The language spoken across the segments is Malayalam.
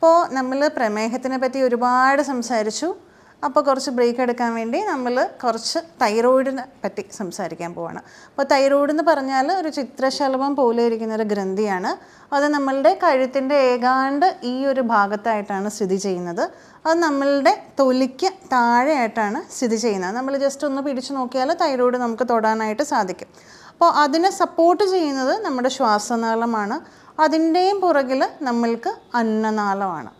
അപ്പോൾ നമ്മൾ പ്രമേഹത്തിനെ പറ്റി ഒരുപാട് സംസാരിച്ചു. അപ്പോൾ കുറച്ച് ബ്രേക്ക് എടുക്കാൻ വേണ്ടി നമ്മൾ കുറച്ച് തൈറോയിഡിനെ പറ്റി സംസാരിക്കാൻ പോവാണ്. അപ്പോൾ തൈറോയിഡ് എന്ന് പറഞ്ഞാൽ ഒരു ചിത്രശലഭം പോലെ ഇരിക്കുന്ന ഒരു ഗ്രന്ഥിയാണ്. അത് നമ്മളുടെ കഴുത്തിന്റെ ഏകാണ്ട് ഈ ഒരു ഭാഗത്തായിട്ടാണ് സ്ഥിതി ചെയ്യുന്നത്. അത് നമ്മളുടെ തൊലിക്ക് താഴെയായിട്ടാണ് സ്ഥിതി ചെയ്യുന്നത്. നമ്മൾ ജസ്റ്റ് ഒന്ന് പിടിച്ചു നോക്കിയാൽ തൈറോയിഡ് നമുക്ക് തൊടാനായിട്ട് സാധിക്കും. അപ്പോൾ അതിനെ സപ്പോർട്ട് ചെയ്യുന്നത് നമ്മുടെ ശ്വാസനാളമാണ്. അതിന്റെയും പുറകിൽ നമ്മൾക്ക് അന്നനാളമാണ്.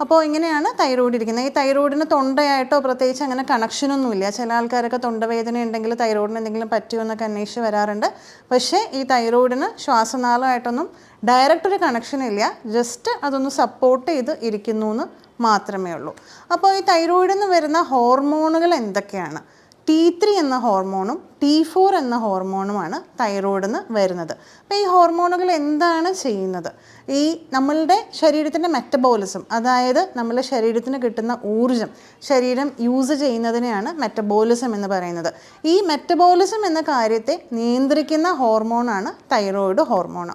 അപ്പോൾ ഇങ്ങനെയാണ് തൈറോയിഡ് ഇരിക്കുന്നത്. ഈ തൈറോയിഡിന് തൊണ്ടയായിട്ടോ പ്രത്യേകിച്ച് അങ്ങനെ കണക്ഷനൊന്നുമില്ല. ചില ആൾക്കാരൊക്കെ തൊണ്ടവേദന ഉണ്ടെങ്കിൽ തൈറോയിഡിന് എന്തെങ്കിലും പറ്റുമോ എന്നൊക്കെ അന്വേഷിച്ച് വരാറുണ്ട്. പക്ഷേ ഈ തൈറോയിഡിന് ശ്വാസനാളമായിട്ടൊന്നും ഡയറക്റ്റ് ഒരു കണക്ഷൻ ഇല്ല. ജസ്റ്റ് അതൊന്ന് സപ്പോർട്ട് ചെയ്ത് ഇരിക്കുന്നു എന്ന് മാത്രമേ ഉള്ളൂ. അപ്പോൾ ഈ തൈറോയിഡിൽ നിന്ന് വരുന്ന ഹോർമോണുകൾ എന്തൊക്കെയാണ്? ടി ത്രീ എന്ന ഹോർമോണും ടി ഫോർ എന്ന ഹോർമോണുമാണ് നിന്ന് വരുന്നത്. അപ്പോൾ ഈ ഹോർമോണുകൾ എന്താണ് ചെയ്യുന്നത്? ഈ നമ്മളുടെ ശരീരത്തിന്റെ മെറ്റബോളിസം അതായത് നമ്മളുടെ ശരീരത്തിന് കിട്ടുന്ന ഊർജം ശരീരം യൂസ് ചെയ്യുന്നതിനെയാണ് മെറ്റബോളിസം എന്ന് പറയുന്നത്. ഈ മെറ്റബോളിസം എന്ന കാര്യത്തെ നിയന്ത്രിക്കുന്ന ഹോർമോണാണ് തൈറോയിഡ് ഹോർമോൺ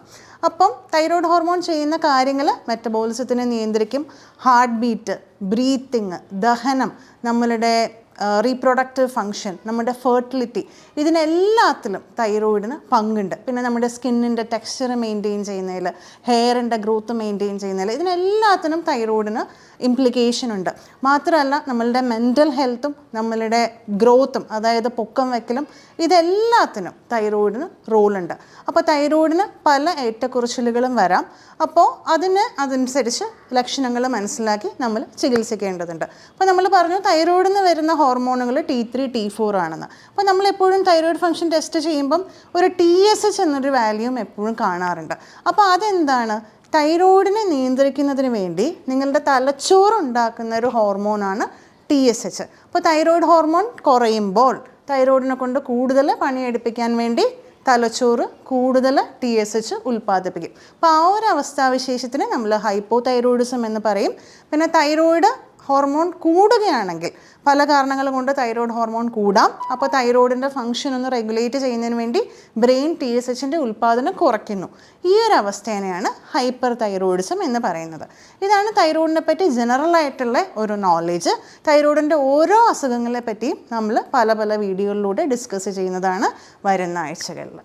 അപ്പം തൈറോയ്ഡ് ഹോർമോൺ ചെയ്യുന്ന കാര്യങ്ങൾ മെറ്റബോളിസത്തിനെ നിയന്ത്രിക്കും. ഹാർട്ട് ബീറ്റ് ബ്രീത്തിങ് ദഹനം നമ്മളുടെ റീപ്രൊഡക്റ്റീവ് ഫങ്ഷൻ നമ്മുടെ ഫെർട്ടിലിറ്റി ഇതിനെല്ലാത്തിലും തൈറോയിഡിന് പങ്കുണ്ട്. പിന്നെ നമ്മുടെ സ്കിന്നിന്റെ ടെക്സ്ചർ മെയിന്റെയിൻ ചെയ്യുന്നതിൽ ഹെയറിന്റെ ഗ്രോത്ത് മെയിന്റെയിൻ ചെയ്യുന്നതിൽ ഇതിനെല്ലാത്തിനും തൈറോയിഡിന് ഇംപ്ലിക്കേഷൻ ഉണ്ട്. മാത്രമല്ല നമ്മളുടെ മെന്റൽ ഹെൽത്തും നമ്മളുടെ ഗ്രോത്തും അതായത് പൊക്കം വയ്ക്കലും ഇതെല്ലാത്തിനും തൈറോയിഡിന് റോളുണ്ട് അപ്പോൾ തൈറോയിഡിന് പല ഏറ്റക്കുറച്ചിലുകളും വരാം. അപ്പോൾ അതിന് അതനുസരിച്ച് ലക്ഷണങ്ങൾ മനസ്സിലാക്കി നമ്മൾ ചികിത്സിക്കേണ്ടതുണ്ട്. അപ്പോൾ നമ്മൾ പറഞ്ഞു തൈറോയിഡിന് വരുന്ന ഹോർമോണുകൾ ടി ത്രീ ടി ഫോർ ആണെന്ന്. അപ്പോൾ നമ്മളെപ്പോഴും തൈറോയിഡ് ഫംഗ്ഷൻ ടെസ്റ്റ് ചെയ്യുമ്പം ഒരു ടി എസ് എച്ച് എന്നൊരു വാല്യൂം എപ്പോഴും കാണാറുണ്ട്. അപ്പോൾ അതെന്താണ്? തൈറോയിഡിനെ നിയന്ത്രിക്കുന്നതിന് വേണ്ടി നിങ്ങളുടെ തലച്ചോറ് ഉണ്ടാക്കുന്ന ഒരു ഹോർമോണാണ് ടി എസ് എച്ച് അപ്പോൾ തൈറോയിഡ് ഹോർമോൺ കുറയുമ്പോൾ തൈറോയിഡിനെ കൊണ്ട് കൂടുതൽ പണിയെടുപ്പിക്കാൻ വേണ്ടി തലച്ചോറ് കൂടുതൽ ടി എസ് എച്ച് ഉൽപ്പാദിപ്പിക്കും. അപ്പോൾ ആ ഒരു അവസ്ഥാവിശേഷത്തിന് നമ്മൾ ഹൈപ്പോ തൈറോയിഡിസം എന്ന് പറയും. പിന്നെ തൈറോയിഡ് ഹോർമോൺ കൂടുകയാണെങ്കിൽ പല കാരണങ്ങൾ കൊണ്ട് തൈറോയ്ഡ് ഹോർമോൺ കൂടാം. അപ്പോൾ തൈറോയ്ഡിന്റെ ഫംഗ്ഷൻ ഒന്ന് റെഗുലേറ്റ് ചെയ്യുന്നതിന് വേണ്ടി ബ്രെയിൻ ടി എസ് എച്ചിന്റെ ഉൽപ്പാദനം കുറയ്ക്കുന്നു. ഈ ഒരു അവസ്ഥേനെയാണ് ഹൈപ്പർ തൈറോയിഡിസം എന്ന് പറയുന്നത്. ഇതാണ് തൈറോയിഡിനെ പറ്റി ജനറൽ ആയിട്ടുള്ള ഒരു നോളേജ് തൈറോയിഡിന്റെ ഓരോ അസുഖങ്ങളെ പറ്റിയും നമ്മൾ പല പല വീഡിയോകളിലൂടെ ഡിസ്കസ് ചെയ്യുന്നതാണ് വരുന്ന ആഴ്ചകളിൽ